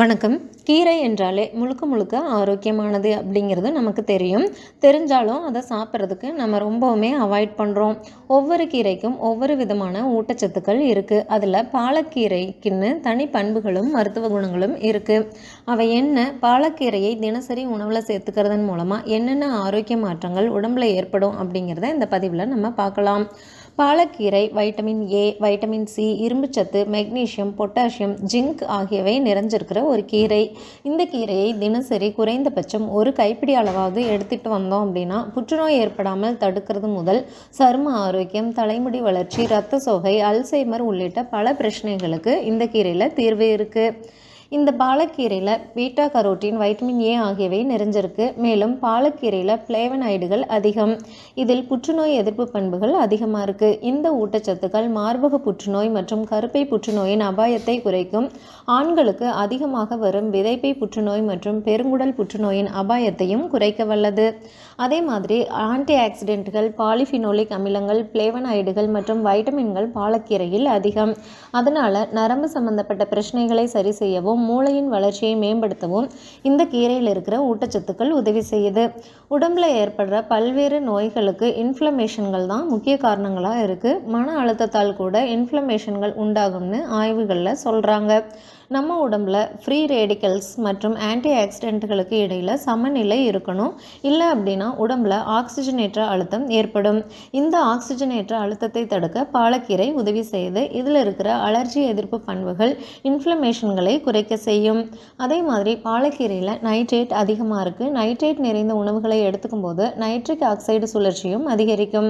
வணக்கம். கீரை என்றாலே முழுக்க முழுக்க ஆரோக்கியமானது அப்படிங்கிறது நமக்கு தெரியும். தெரிஞ்சாலும் அதை சாப்பிட்றதுக்கு நம்ம ரொம்பவுமே அவாய்ட் பண்ணுறோம் ஒவ்வொரு கீரைக்கும் ஒவ்வொரு விதமான ஊட்டச்சத்துக்கள் இருக்குது அதில் பாலக்கீரைக்குன்னு தனி பண்புகளும் மருத்துவ குணங்களும் இருக்குது அவை என்ன? பாலக்கீரையை தினசரி உணவில் சேர்த்துக்கிறதன் மூலமாக என்னென்ன ஆரோக்கிய மாற்றங்கள் உடம்புல ஏற்படும் அப்படிங்கிறத இந்த பதிவில் நம்ம பார்க்கலாம். பாலக்கீரை வைட்டமின் ஏ வைட்டமின் சி இரும்புச்சத்து மெக்னீஷியம் பொட்டாசியம் ஜிங்க் ஆகியவை நிறைஞ்சிருக்கிற ஒரு கீரை. இந்த கீரையை தினசரி குறைந்தபட்சம் ஒரு கைப்பிடி அளவாவது எடுத்துகிட்டு வந்தோம் அப்படின்னா புற்றுநோய் ஏற்படாமல் தடுக்கிறது முதல் சரும ஆரோக்கியம் தலைமுடி வளர்ச்சி இரத்த சோகை அல்சைமர் உள்ளிட்ட பல பிரச்சனைகளுக்கு இந்த கீரையில் தீர்வு இருக்குது இந்த பாலக்கீரையில் பீட்டா கரோட்டின் வைட்டமின் ஏ ஆகியவை நிறைஞ்சிருக்கு. மேலும் பாலக்கீரையில் பிளேவனாய்டுகள் அதிகம். இதில் புற்றுநோய் எதிர்ப்பு பண்புகள் அதிகமாக இருக்குது இந்த ஊட்டச்சத்துக்கள் மார்பக புற்றுநோய் மற்றும் கருப்பை புற்றுநோயின் அபாயத்தை குறைக்கும். ஆண்களுக்கு அதிகமாக வரும் விதைப்பை புற்றுநோய் மற்றும் பெருங்குடல் புற்றுநோயின் அபாயத்தையும் குறைக்க வல்லது. அதே மாதிரி ஆன்டி ஆக்சிடென்ட்கள் பாலிஃபினோலிக் அமிலங்கள் பிளேவனாய்டுகள் மற்றும் வைட்டமின்கள் பாலக்கீரையில் அதிகம். அதனால் நரம்பு சம்பந்தப்பட்ட பிரச்சனைகளை சரி செய்யவும் மூளையின் வளர்ச்சியை மேம்படுத்தவும் இந்த கீரையில் இருக்கிற ஊட்டச்சத்துக்கள் உதவி செய்யுது. உடம்பில் ஏற்படுற பல்வேறு நோய்களுக்கு இன்ஃப்ளமேஷன்கள் தான் முக்கிய காரணங்களாக இருக்குது மன அழுத்தத்தால் கூட இன்ஃப்ளமேஷன்கள் உண்டாகும்னு ஆய்வுகளில் சொல்கிறாங்க நம்ம உடம்பில் ஃப்ரீ ரேடிக்கல்ஸ் மற்றும் ஆன்டி ஆக்சிடென்ட்களுக்கு இடையில் சமநிலை இருக்கணும். இல்லை அப்படின்னா உடம்புல ஆக்சிஜனேற்ற அழுத்தம் ஏற்படும். இந்த ஆக்சிஜனேற்ற அழுத்தத்தை தடுக்க பாலக்கீரை உதவி செய்யுது. இதில் இருக்கிற அலர்ஜி எதிர்ப்பு பண்புகள் இன்ஃப்ளமேஷன்களை குறைக்க செய்யும். அதே மாதிரி பாலக்கீரையில் நைட்ரேட் அதிகமாக இருக்குது நைட்ரேட் நிறைந்த உணவுகளை எடுத்துக்கும் போது நைட்ரிக் ஆக்சைடு சுழற்சியும் அதிகரிக்கும்.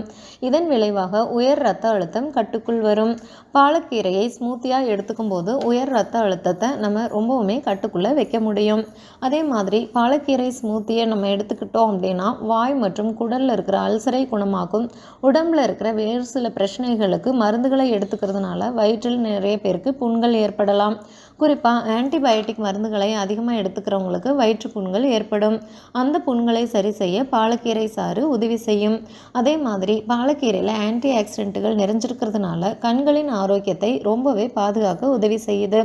இதன் விளைவாக உயர் ரத்த அழுத்தம் கட்டுக்குள் வரும். பாலக்கீரையை ஸ்மூத்தியாக எடுத்துக்கும் போது உயர் ரத்த அழுத்தத்தை நம்ம ரொம்பவுமே கட்டுக்குள்ளே வைக்க முடியும். அதே மாதிரி பாலக்கீரை ஸ்மூத்தியை நம்ம எடுத்துக்கிட்டோம் அப்படின்னா வாய் மற்றும் குடலில் இருக்கிற அல்சரை குணமாக்கும். உடம்பில் இருக்கிற வேறு சில பிரச்சனைகளுக்கு மருந்துகளை எடுத்துக்கிறதுனால வயிற்றில் நிறைய பேருக்கு புண்கள் ஏற்படலாம். குறிப்பாக ஆன்டிபயோட்டிக் மருந்துகளை அதிகமாக எடுத்துக்கிறவங்களுக்கு வயிற்று புண்கள் ஏற்படும். அந்த புண்களை சரி செய்ய பாலக்கீரை சாறு உதவி செய்யும். அதே மாதிரி பாலக்கீரையில் ஆன்டி ஆக்சிடென்ட்டுகள் நிறைஞ்சிருக்கிறதுனால கண்களின் ஆரோக்கியத்தை ரொம்பவே பாதுகாக்க உதவி செய்யுது.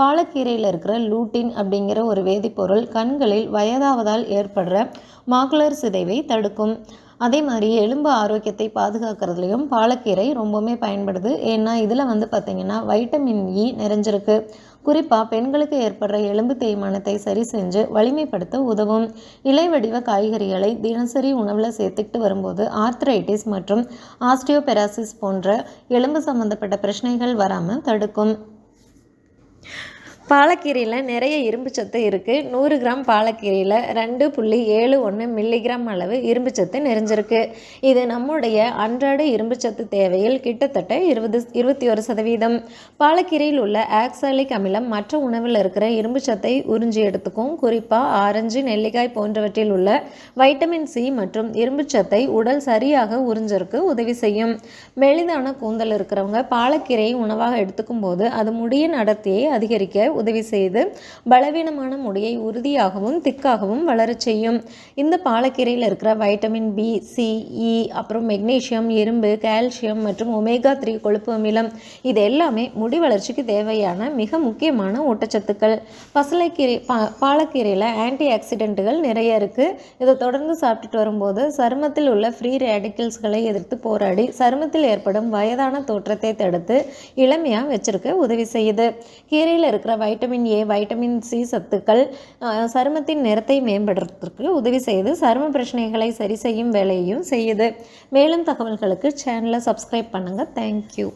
பாலக்கீரையில் இருக்கிற லூட்டின் அப்படிங்கிற ஒரு வேதிப்பொருள் கண்களில் வயதாவதால் ஏற்படுற மாக்குலர் சிதைவை தடுக்கும். அதே மாதிரி எலும்பு ஆரோக்கியத்தை பாதுகாக்கிறதுலையும் பாலக்கீரை ரொம்பவுமே பயன்படுது. ஏன்னா இதில் வந்து பார்த்திங்கன்னா வைட்டமின் இ நிறைஞ்சிருக்கு. குறிப்பாக பெண்களுக்கு ஏற்படுற எலும்பு தேய்மானத்தை சரி செஞ்சு வலிமைப்படுத்த உதவும். இலை வடிவ காய்கறிகளை தினசரி உணவில் சேர்த்துக்கிட்டு வரும்போது ஆர்த்ரைட்டிஸ் மற்றும் ஆஸ்டியோபெராசிஸ் போன்ற எலும்பு சம்மந்தப்பட்ட பிரச்சனைகள் வராமல் தடுக்கும். பாலக்கீரையில் நிறைய இரும்பு சத்து இருக்குது நூறு கிராம் பாலக்கீரையில் ரெண்டு புள்ளி ஏழு ஒன்று மில்லிகிராம் அளவு இரும்பு சத்து நிறைஞ்சிருக்கு. இது நம்முடைய அன்றாட இரும்பு சத்து தேவையில் கிட்டத்தட்ட இருபது இருபத்தி ஒரு சதவீதம். பாலக்கீரையில் உள்ள ஆக்சாலிக் அமிலம் மற்ற உணவில் இருக்கிற இரும்பு சத்தை உறிஞ்சி எடுத்துக்கும். குறிப்பாக ஆரஞ்சு நெல்லிக்காய் போன்றவற்றில் உள்ள வைட்டமின் சி மற்றும் இரும்பு சத்தை உடல் சரியாக உறிஞ்சிருக்கு உதவி செய்யும். மெலிதான கூந்தல் இருக்கிறவங்க பாலக்கீரையை உணவாக எடுத்துக்கும் போது அது முடியின் அடர்த்தியை அதிகரிக்க உதவி செய்து பலவீனமான முடியை உறுதியாகவும் திக்காகவும் வளரச் செய்யும். இந்த பாலக்கீரையில் இருக்கிற வைட்டமின் பி சி இ அப்புறம் மெக்னீஷியம் இரும்பு கால்சியம் மற்றும் ஒமேகா த்ரீ கொழுப்பு அமிலம் இது எல்லாமே முடி வளர்ச்சிக்கு தேவையான மிக முக்கியமான ஊட்டச்சத்துக்கள். பசலைக்கீரை பா பாலக்கீரையில் ஆன்டி ஆக்சிடென்ட்டுகள் நிறைய இருக்குது இதை தொடர்ந்து சாப்பிட்டுட்டு வரும்போது சருமத்தில் உள்ள ஃப்ரீ ரேடிக்கல்ஸ்களை எதிர்த்து போராடி சருமத்தில் ஏற்படும் வயதான தோற்றத்தை தடுத்து இளமையாக வச்சிருக்க உதவி செய்யுது. கீரையில் இருக்கிற வைட்டமின் ஏ வைட்டமின் சி சத்துக்கள் சருமத்தின் நிறத்தை மேம்படுறதுக்கு உதவி செய்து சரும பிரச்சனைகளை சரி செய்யும் வேலையையும் செய்யுது. மேலும் தகவல்களுக்கு சேனலை சப்ஸ்கிரைப் பண்ணுங்கள் தேங்க்யூ